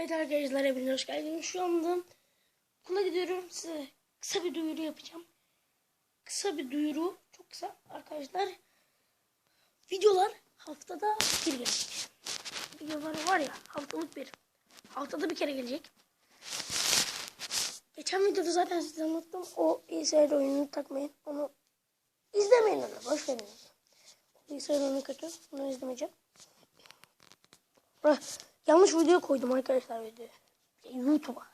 Evet arkadaşlar hepiniz hoş geldiniz. Şu anda okula gidiyorum. Size kısa bir duyuru yapacağım. Kısa bir duyuru. Çok kısa arkadaşlar. Videolar haftada bir gelecek. Videolar var ya haftalık bir. Haftada bir kere gelecek. Geçen videoda zaten size anlattım. O bilgisayar oyununu takmayın. Onu izlemeyin onu. Boş verin. Bilgisayar oyunu kötü. Onu izlemeyeceğim. Ah, yanlış video koydum arkadaşlar videoya. YouTube'a.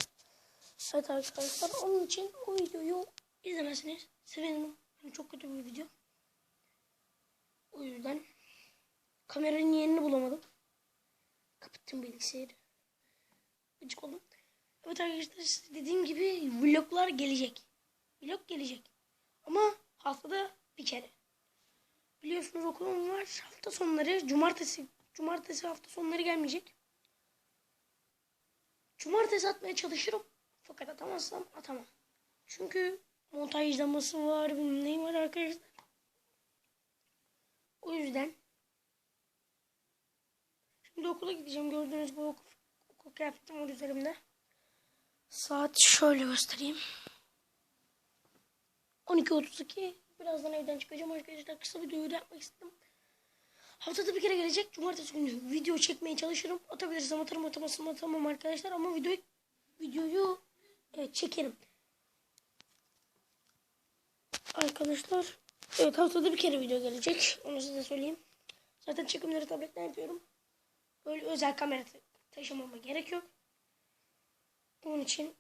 Evet arkadaşlar onun için o videoyu izlemezsiniz. Sevinirim. Yani çok kötü bir video. O yüzden kameranın yerini bulamadım. Kapattım bilgisayarı. Gıcık oldum. Evet arkadaşlar dediğim gibi vloglar gelecek. Vlog gelecek. Ama haftada bir kere. Biliyorsunuz okulum var. Hafta sonları cumartesi cumartesi hafta sonları gelmeyecek. Cumartesi atmaya çalışırım. Fakat atamazsam atamam. Çünkü montajlaması var, bilmem neyi var arkadaşlar. O yüzden şimdi okula gideceğim. Gördüğünüz gibi okul, okul kıyafetim var üzerimde. Saat şöyle göstereyim. 12.32. Birazdan evden çıkacağım arkadaşlar. Kısa bir duyuru yapmak istedim. Haftada bir kere gelecek. Cumartesi günü video çekmeye çalışırım. Atabilirsem atarım atamazsam atamam arkadaşlar. Ama videoyu, videoyu evet, çekerim. Arkadaşlar evet haftada bir kere video gelecek. Onu size söyleyeyim. Zaten çekimleri tabletten yapıyorum. Böyle özel kamera ta- taşımama gerek yok. Onun için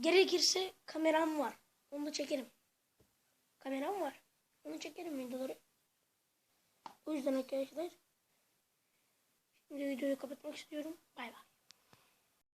gerekirse kameram var. Onu da çekerim. Kameram var. Onu çekerim videoları. Yüzden arkadaşlar şimdi videoyu kapatmak istiyorum. Bay bay.